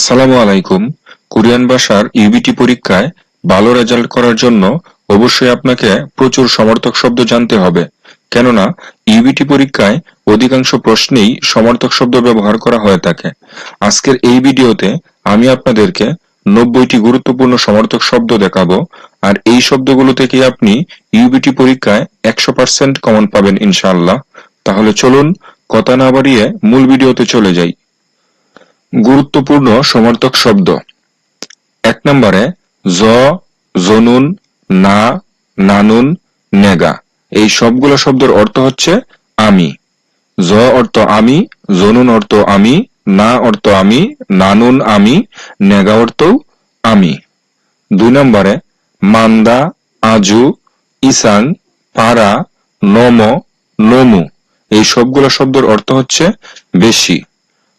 আসসালামু আলাইকুম। কোরিয়ান ভাষার ইউবিটি পরীক্ষায় ভালো রেজাল্ট করার জন্য অবশ্যই আপনাকে প্রচুর সমর্থক শব্দ জানতে হবে। কেননা, ইউবিটি পরীক্ষায় অধিকাংশ প্রশ্নেই সমর্থক শব্দ ব্যবহার করা হয়ে থাকে। আজকের এই ভিডিওতে আমি আপনাদেরকে নব্বইটি গুরুত্বপূর্ণ সমর্থক শব্দ দেখাবো, আর এই শব্দগুলো থেকে আপনি ইউবিটি পরীক্ষায় একশো পার্সেন্ট কমন পাবেন ইনশাআল্লাহ। তাহলে চলুন, কথা না বাড়িয়ে মূল ভিডিওতে চলে যাই। গুরুত্বপূর্ণ সমর্থক শব্দ। এক নম্বরে, জ, জনুন, না, নানুন, নেগা। এই সবগুলো শব্দের অর্থ হচ্ছে আমি। জ অর্থ আমি, জনুন অর্থ আমি, না অর্থ আমি, নানুন আমি, নেগা অর্থও আমি। দুই নম্বরে, মান্দা, আজু, ইসাং, পারা, নম, নমু। এই সবগুলো শব্দের অর্থ হচ্ছে বেশি।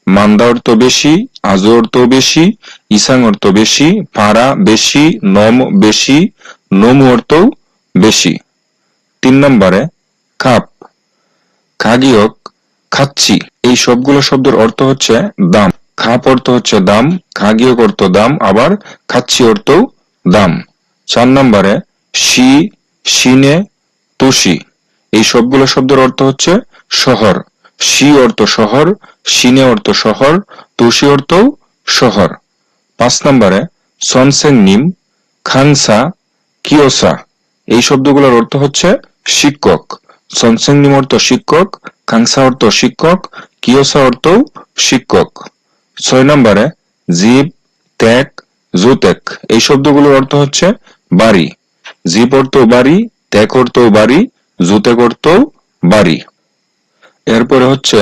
মান্দা অর্থ বেশি আজু অর্থ বেশি ইসাং অর্থ বেশি, পাড়া বেশি, নম বেশি নমু অর্থও বেশি। তিন নম্বরে, কাপ। খাগিয়ক খাচ্ছি। এই সবগুলো শব্দের অর্থ হচ্ছে দাম। খাপ অর্থ হচ্ছে দাম খাগিয়ক অর্থ দাম, আবার খাচ্ছি অর্থও দাম। চার নম্বরে, শি, শিনে, তুষি। এই সবগুলো শব্দের অর্থ হচ্ছে শহর। শি অর্থ শহর, সিনে অর্থ শহর, তুষি অর্থ শহর। পাঁচ নম্বরে সনসেং নিম খাংসা কিওসা। এই শব্দগুলোর অর্থ হচ্ছে শিক্ষক। সনসেং নিম অর্থ শিক্ষক খাংসা অর্থ শিক্ষক, কিওসা অর্থ শিক্ষক। ছয় নম্বরে, জীব, ত্যাগ জুতেক এই শব্দগুলোর অর্থ হচ্ছে বাড়ি। জীব অর্থ বাড়ি, ত্যাগ অর্থ বাড়ি জুতেক অর্থ বাড়ি। এরপরে হচ্ছে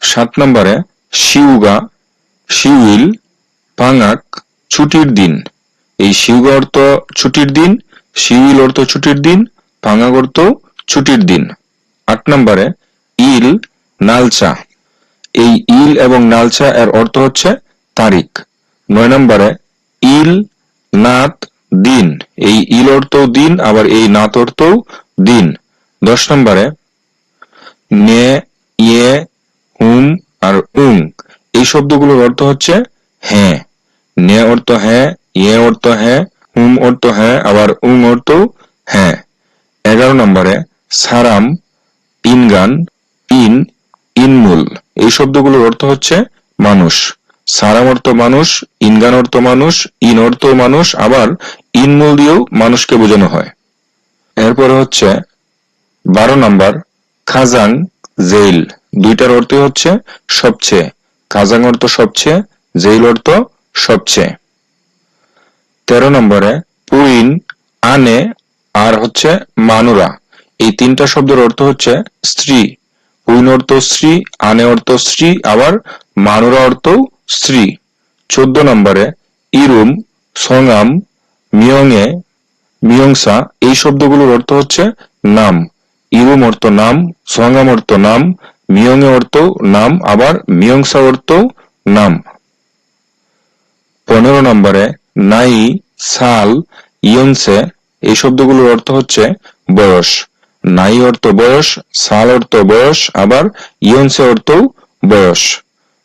সাত নম্বরে, শিউগা, শিউইল, পাঙাক, ছুটির দিন। এই শিউগা অর্থ ছুটির দিন, শিউইল অর্থ ছুটির দিন, পাঙাক অর্থ ছুটির দিন। আট নম্বরে, ইল, নালচা। এই ইল এবং নালচা এর অর্থ হচ্ছে তারিখ। নয় নম্বরে, ইল, নাত, দিন। এই ইল অর্থ দিন, আবার এই নাত অর্থ দিন। দশ নম্বরে নে ইয়ে হুম আর উং। এই শব্দগুলোর অর্থ হচ্ছে হ্যাঁ। নে অর্থ হ্যাঁ ইয়ে অর্থ হ্যাঁ হুম অর্থ হ্যাঁ আবার উং অর্থ হ্যাঁ। এগারো নম্বরে, সারাম, ইনগান, ইন, ইনমুল। এই শব্দগুলোর অর্থ হচ্ছে মানুষ। সারাম অর্থ মানুষ, ইনগান অর্থ মানুষ, ইন অর্থ মানুষ, আবার ইনমুল দিয়েও মানুষকে বোঝানো হয়। এরপরে হচ্ছে বারো নাম্বার খাজাং, জেইল। দুইটার অর্থই হচ্ছে সবচেয়ে। খাজাং অর্থ সবচেয়ে, জেইল অর্থ সবচেয়ে। তেরো নম্বরে, পুইন, আনে, আর হচ্ছে মানুরা। এই তিনটা শব্দের অর্থ হচ্ছে স্ত্রী। পুইন অর্থ স্ত্রী, আনে অর্থ স্ত্রী, আবার মানুরা অর্থ স্ত্রী। চোদ্দ নম্বরে, ইরুম সঙ্গাম মিয়ংয়ে, মিয়ংসা, এই শব্দগুলোর অর্থ হচ্ছে নাম। ইরুম অর্থ নাম সঙ্গাম অর্থ নাম, মিয়ংয়ে অর্থ নাম, আবার মিয়ংসা অর্থ নাম। পনেরো নম্বরে, নাই, সাল ইয়নসে এই শব্দগুলোর অর্থ হচ্ছে বয়স। নাই অর্থ বয়স, সাল অর্থ বয়স, আবার ইয়নসে অর্থ বয়স।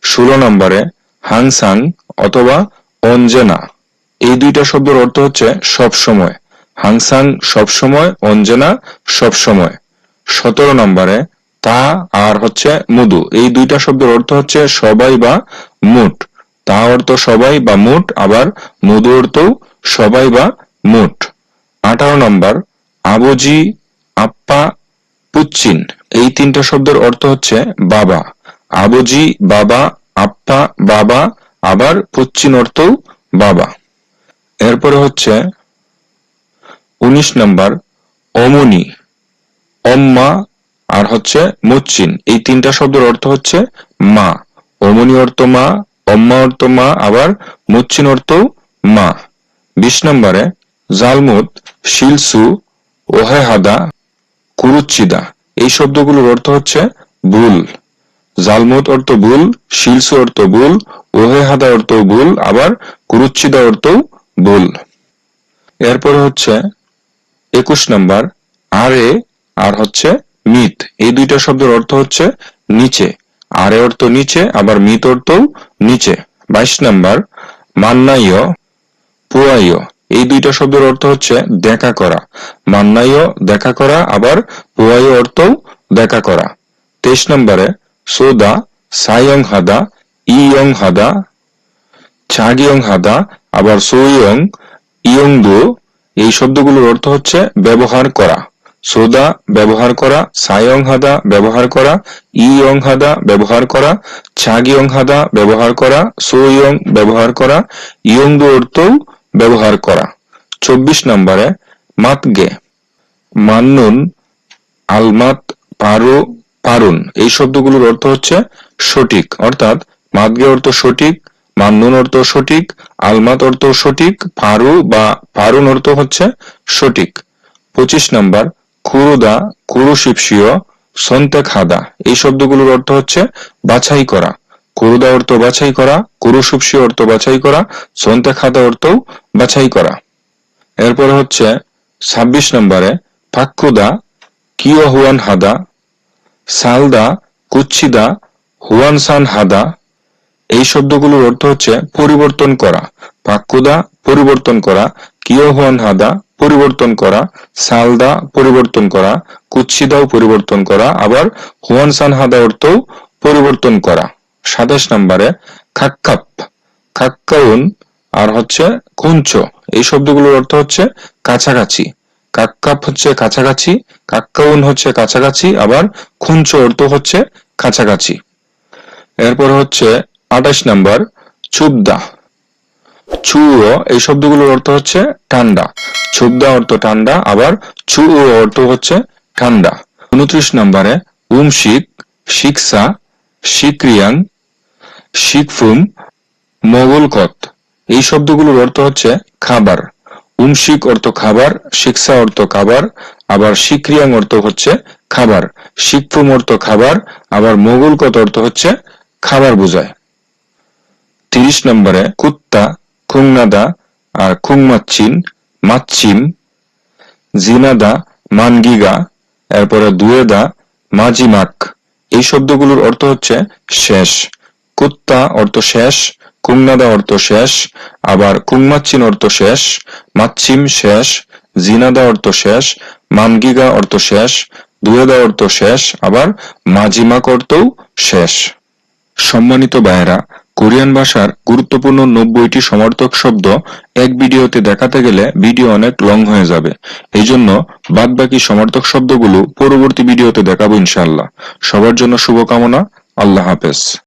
ষোলো নম্বরে হাংসাং অথবা অঞ্জেনা। এই দুইটা শব্দের অর্থ হচ্ছে সব সময় হাংসাং সব সময় অঞ্জনা সব সময় সতেরো নম্বরে, তা আর হচ্ছে মুদু এই দুইটা শব্দের অর্থ হচ্ছে সবাই বা মুঠ। তা অর্থ সবাই বা মুঠ, আবার মুদু অর্থ সবাই বা মুঠ। আঠারো নম্বর, আবজি আপ্পা পুচ্চিন। এই তিনটা শব্দের অর্থ হচ্ছে বাবা। আবজি, বাবা, আপ্পা, বাবা, আবার পুচ্চিন অর্থ বাবা। এরপরে হচ্ছে উনিশ নম্বর, অমনি। অম্মা আর হচ্ছে মুচ্চিন এই তিনটা শব্দের অর্থ হচ্ছে মা। অমনি অর্থ মা, অম্মা অর্থ মা, আবার মুচ্চিন অর্থ মা। বিশ নম্বরে, জালমুত, শিলসু, ওহেহাদা, কুরুচ্ছিদা। এই শব্দগুলোর অর্থ হচ্ছে ভুল। জালমুত অর্থ ভুল, শিলসু অর্থ ভুল, ওহেহাদা অর্থ ভুল, আবার কুরুচ্ছিদা অর্থ ভুল। এরপরে হচ্ছে একুশ নম্বর, আরে আর হচ্ছে মিত এই দুইটা শব্দের অর্থ হচ্ছে নিচে। আরে অর্থ নিচে, আবার মিত অর্থ নিচে। বাইশ নাম্বার, মান্নাইয়, পুয়াইয়। এই দুইটা শব্দের অর্থ হচ্ছে দেখা করা। মান্নাইয়, দেখা করা, আবার পুয়াইয় অর্থও দেখা করা। তেইশ নম্বরে, সোদা সাইয়ং হাদা, ইয়ং হাদা চাগিয়ং হাদা, আবার সুইয়ং ইয়ং দু। এই শব্দগুলোর অর্থ হচ্ছে ব্যবহার করা। সোদা ব্যবহার করা, সায়ং হাদা ব্যবহার করা, ইয়ং হাদা ব্যবহার করা চাগিয়ং হাদা ব্যবহার করা সুইয়ং ব্যবহার করা ইয়ং দু অর্থও ব্যবহার করা। চব্বিশ নম্বরে মাতগে, মান্নুন, আলমাত, পারু, পারুন। এই শব্দগুলোর অর্থ হচ্ছে সঠিক। অর্থাৎ মাদগে অর্থ সঠিক, মান্নুন অর্থ সঠিক, আলমাত অর্থ সঠিক, পারু বা পারুন অর্থ হচ্ছে সঠিক। পঁচিশ নাম্বার কুরুদা সন্তে খাদা এই শব্দগুলোর অর্থ হচ্ছে বাছাই করা। কুরুদা অর্থ বাছাই করা কুরু শিপসিও অর্থ বাছাই করা সন্তে খাদা অর্থও বাছাই করা। এরপর হচ্ছে ছাব্বিশ নম্বরে পাক্কুদা কিও হুয়ান হাদা সালদা, কুচ্ছিদা হুয়ানসান হাদা এই শব্দগুলোর অর্থ হচ্ছে পরিবর্তন করা। পাক্কুদা পরিবর্তন করা কিও হুয়ান হাদা পরিবর্তন করা, সালদা পরিবর্তন করা কুচ্ছিদাও পরিবর্তন করা, আবার হুয়ানসান হাদা অর্থও পরিবর্তন করা। সাতাশ নম্বরে খাক্কাপ। খাক্কাউন আর হচ্ছে কুঞ্চ এই শব্দগুলোর অর্থ হচ্ছে কাছাকাছি। কাক্কাপ হচ্ছে কাছাকাছি, কাক্কাউন হচ্ছে কাছাকাছি, আবার খুঞ্চ অর্থ হচ্ছে কাছাকাছি। এরপর হচ্ছে আঠাশ নাম্বার চুবদা। চুও, এই শব্দগুলোর অর্থ হচ্ছে ঠান্ডা। চুবদা অর্থ ঠান্ডা, আবার চুও অর্থ হচ্ছে ঠান্ডা। উনত্রিশ নম্বরে, উমশিক, শিকসা, শিক্রিয়াং, শিকফুম, মোগলকত। এই শব্দগুলোর অর্থ হচ্ছে খাবার। উমশিক অর্থ খাবার শিক্ষা অর্থ খাবার, আবার শিক্রিয়াং অর্থ হচ্ছে খাবার। শিকফুম অর্থ খাবার, আবার মোগলকত অর্থ হচ্ছে খাবার বোঝায়। তিরিশ নম্বরে, কুত্তা খুংনাদা আর খুংমাচ্ছিন মাচ্ছিম জিনাদা মানগিগা এরপরে দুয়েদা মাজিমাক এই শব্দগুলোর অর্থ হচ্ছে শেষ। কুত্তা অর্থ শেষ কুংনাদা অর্থ শেষ, আবার কুংমাচ্ছিন অর্থ শেষ মাচ্ছিম শেষ জিনাদা অর্থ শেষ মানগিগা অর্থ শেষ দুয়েদা অর্থ শেষ, আবার মাজিমাক অর্থও শেষ। সম্মানিত ভাইয়েরা কোরিয়ান ভাষার গুরুত্বপূর্ণ নব্বইটি সমর্থক শব্দ এক ভিডিওতে দেখাতে গেলে ভিডিও অনেক লং হয়ে যাবে। এই জন্য বাদবাকি সমর্থক শব্দগুলো পরবর্তী ভিডিওতে দেখাবো ইনশাল্লাহ সবার জন্য শুভকামনা। আল্লাহ হাফেজ।